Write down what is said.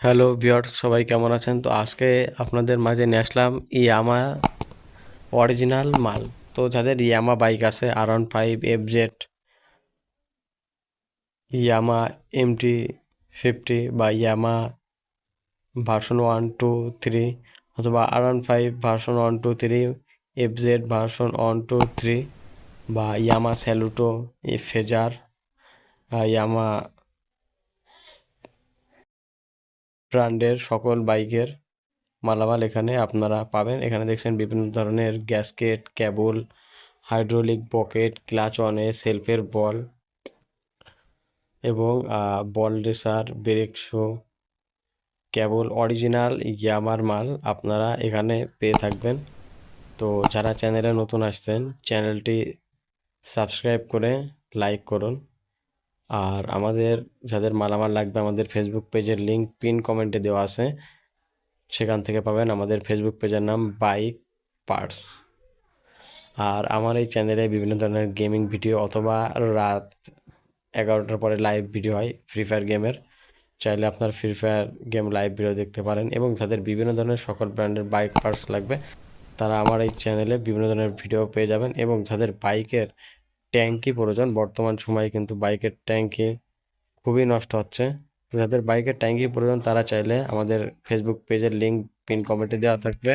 Hello viewers সবাই কেমন আছেন? তো আজকে আপনাদের মাঝে নিয়ে আসলাম ইয়ামা অরিজিনাল মাল। তো যাদের ইয়ামা বাইক আছে R one five F Z Yamaha MT fifty বা Yamaha version one, two, three অথবা R one five version one, two, three F Z version one, two, three বা ইয়ামা স্যালুটো ফেজার ইয়ামা ব্র্যান্ডের সকল বাইকের মালামাল এখানে আপনারা পাবেন। এখানে দেখছেন বিভিন্ন ধরনের gasket, cable, hydraulic pocket, clutch অনে, সেলফের বল এবং ball racer, brake shoe, cable, original ইয়ামার মাল আপনারা এখানে পেয়ে থাকবেন। তো যারা চ্যানেলে নতুন আসছেন, চ্যানেলটি সাবস্ক্রাইব করে লাইক করুন। আর আমাদের যাদের মালামাল লাগবে, আমাদের ফেসবুক পেজের লিঙ্ক পিন কমেন্টে দেওয়া আছে। সেখান থেকে পাবেন আমাদের ফেসবুক পেজের নাম বাইক পার্টস আর আমার এই চ্যানেলে বিভিন্ন ধরনের গেমিং ভিডিও অথবা রাত এগারোটার পরে লাইভ ভিডিও হয় ফ্রি ফায়ার গেমের চাইলে আপনার free fire game live video দেখতে পারেন এবং যাদের বিভিন্ন ধরনের সকল ব্র্যান্ডের বাইক পার্টস লাগবে। তারা আমার এই চ্যানেলে বিভিন্ন ধরনের ভিডিও পেয়ে যাবেন এবং যাদের বাইকের ট্যাঙ্কি প্রয়োজন। বর্তমান সময়ে কিন্তু বাইকের ট্যাঙ্কি খুবই নষ্ট হচ্ছে। তো যাদের বাইকের ট্যাঙ্কই প্রয়োজন, তারা চাইলে আমাদের ফেসবুক পেজের লিঙ্ক পিন কমেন্টে দেওয়া থাকবে।